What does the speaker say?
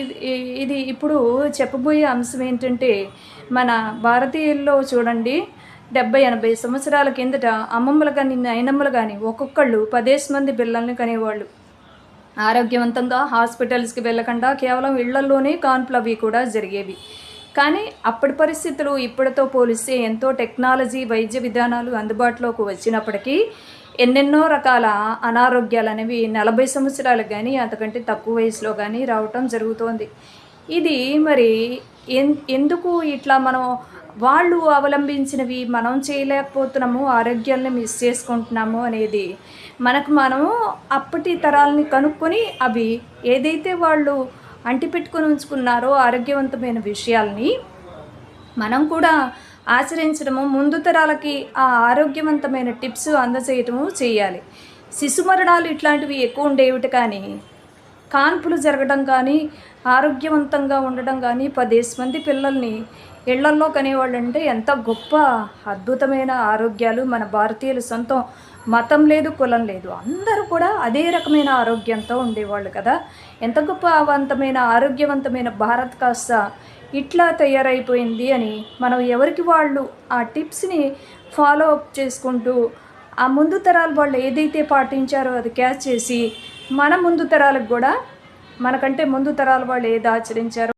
ఇది ఇది ఇప్పుడు చెప్పబోయే అంశం ఏంటంటే మన భారతీయుల్లో చూడండి డెబ్బై ఎనభై సంవత్సరాల కిందట అమ్మమ్మలు కానీ నాయనమ్మలు కానీ ఒక్కొక్కళ్ళు పదేసి మంది పిల్లల్ని కనేవాళ్ళు. ఆరోగ్యవంతంగా హాస్పిటల్స్కి వెళ్ళకుండా కేవలం ఇళ్ళలోనే కాన్పులు అవి కూడా జరిగేవి. కానీ అప్పటి పరిస్థితులు ఇప్పటితో పోలిస్తే ఎంతో టెక్నాలజీ వైద్య విధానాలు అందుబాటులోకి వచ్చినప్పటికీ ఎన్నెన్నో రకాల అనారోగ్యాలు అనేవి నలభై సంవత్సరాలు కానీ అంతకంటే తక్కువ వయసులో కానీ రావటం జరుగుతోంది. ఇది మరి ఎన్ ఎందుకు ఇట్లా మనం వాళ్ళు అవలంబించినవి మనం చేయలేకపోతున్నాము ఆరోగ్యాన్ని మిస్ చేసుకుంటున్నాము అనేది మనకు మనము అప్పటి తరాలని కనుక్కొని అవి ఏదైతే వాళ్ళు అంటిపెట్టుకొని ఉంచుకున్నారో ఆరోగ్యవంతమైన విషయాల్ని మనం కూడా ఆచరించడము ముందు తరాలకి ఆ ఆరోగ్యవంతమైన టిప్స్ అందజేయటము చేయాలి. శిశు మరణాలు ఇట్లాంటివి ఎక్కువ ఉండేవిటి కానీ కాన్పులు జరగడం కానీ ఆరోగ్యవంతంగా ఉండడం కానీ పదేసి మంది పిల్లల్ని ఇళ్ళల్లో కనేవాళ్ళు అంటే ఎంత గొప్ప అద్భుతమైన ఆరోగ్యాలు మన భారతీయుల సొంతం మతం లేదు కులం లేదు. అందరూ కూడా అదే రకమైన ఆరోగ్యంతో ఉండేవాళ్ళు కదా. ఎంత గొప్పవంతమైన ఆరోగ్యవంతమైన భారత్ కాస్త ఇట్లా తయారైపోయింది అని మనం ఎవరికి వాళ్ళు ఆ టిప్స్ని ఫాలో అప్ చేసుకుంటూ ఆ ముందు తరాలు వాళ్ళు ఏదైతే పాటించారో అది క్యాచ్ చేసి మన ముందు తరాలకు కూడా మనకంటే ముందు తరాల వాళ్ళు ఏది ఆచరించారో